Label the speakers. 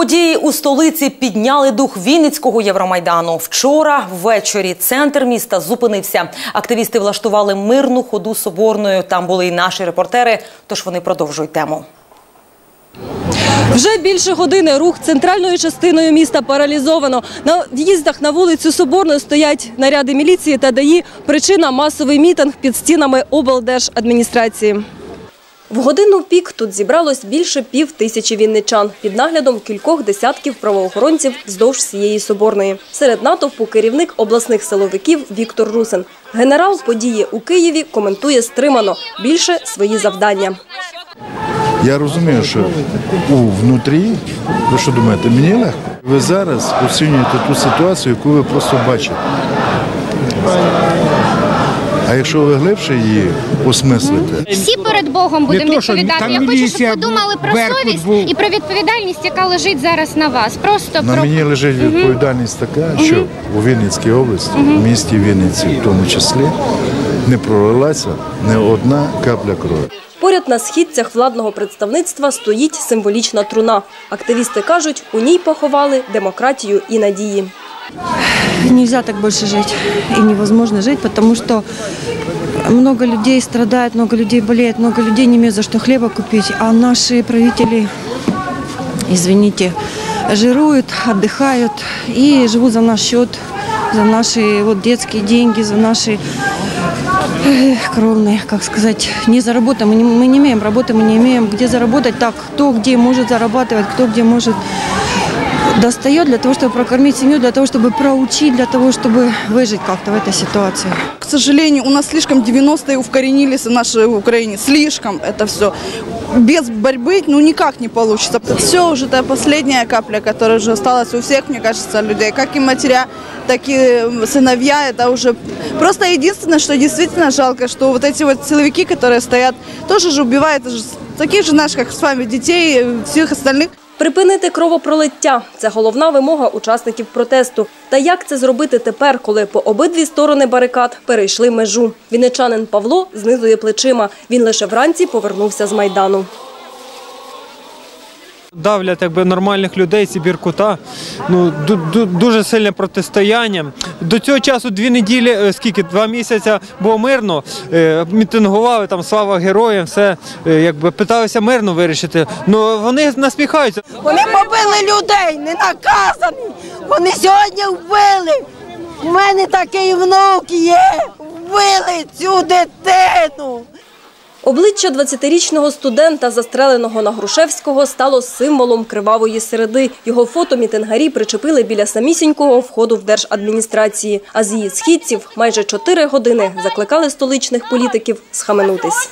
Speaker 1: Події у столиці підняли дух Вінницького Євромайдану. Вчора ввечері центр міста зупинився. Активісти влаштували мирну ходу соборною. Там були і наші репортери. Тож вони продовжують тему.
Speaker 2: Вже більше години рух центральною частиною міста паралізовано. На в'їздах на вулицю Соборну стоять наряди міліції та ДАІ. Причина – масовий мітинг під стінами облдержадміністрації. В годину пік тут зібралось більше пів тисячі вінничан під наглядом кількох десятків правоохоронців вздовж всієї Соборної. Серед натовпу керівник обласних силовиків Віктор Русин. Генерал події у Києві коментує стримано більше свої завдання.
Speaker 3: Я розумію, що у внутрі, ви що думаєте, мені легко? Ви зараз оцінюєте ту ситуацію, яку ви просто бачите. А якщо ви глибше її осмислите,
Speaker 4: Всі перед Богом будемо
Speaker 5: то, що
Speaker 4: відповідати.
Speaker 5: там
Speaker 4: Я хочу, щоб
Speaker 5: міліція
Speaker 4: подумали про
Speaker 5: Беркут
Speaker 4: совість
Speaker 5: був.
Speaker 4: і про відповідальність, яка лежить зараз на вас. Просто
Speaker 3: на
Speaker 4: про
Speaker 3: мені лежить відповідальність така, що у Вінницькій області, в місті Вінниці в тому числі, не пролилася не одна капля крові.
Speaker 2: Поряд на східцях владного представництва стоїть символічна труна. Активісти кажуть, у ній поховали демократію і надії.
Speaker 6: Нельзя так больше жить и невозможно жить, потому что много людей страдает, много людей болеет, много людей не имеют за что хлеба купить, а наши правители, извините, жируют, отдыхают и живут за наш счет, за наши вот детские деньги, за наши э, кровные, как сказать, не заработаем. Мы не имеем работы, мы не имеем где заработать. Так, кто где может зарабатывать, кто где может достает для того, чтобы прокормить семью, для того, чтобы проучить, для того, чтобы выжить как-то в этой ситуации.
Speaker 7: К сожалению, у нас слишком 90-е укоренились в нашей Украине. Слишком это все. Без борьбы ну никак не получится. Все уже это последняя капля, которая уже осталась у всех, мне кажется, людей. Как и матеря, так и сыновья. Это уже просто единственное, что действительно жалко, что вот эти вот силовики, которые стоят, тоже же убивают таких же наших, как с вами, детей, всех остальных.
Speaker 2: Припинити кровопролиття – це головна вимога учасників протесту. Та як це зробити тепер, коли по обидві сторони барикад перейшли межу? Вінничанин Павло знизує плечима. Він лише вранці повернувся з Майдану.
Speaker 8: Давлять якби нормальних людей, ці біркута. Ну ду- ду- дуже сильне протистояння. До цього часу дві неділі, е, скільки два місяці було мирно. е, Мітингували там слава героям, все е, якби питалися мирно вирішити. Ну вони насміхаються.
Speaker 9: Вони побили людей, не наказані. Вони сьогодні вбили. У мене такий внук є. Вбили цю дитину.
Speaker 2: Обличчя 20-річного студента, застреленого на Грушевського, стало символом кривавої середи. Його фото мітингарі причепили біля самісінького входу в держадміністрації. А з її східців майже чотири години закликали столичних політиків схаменутись.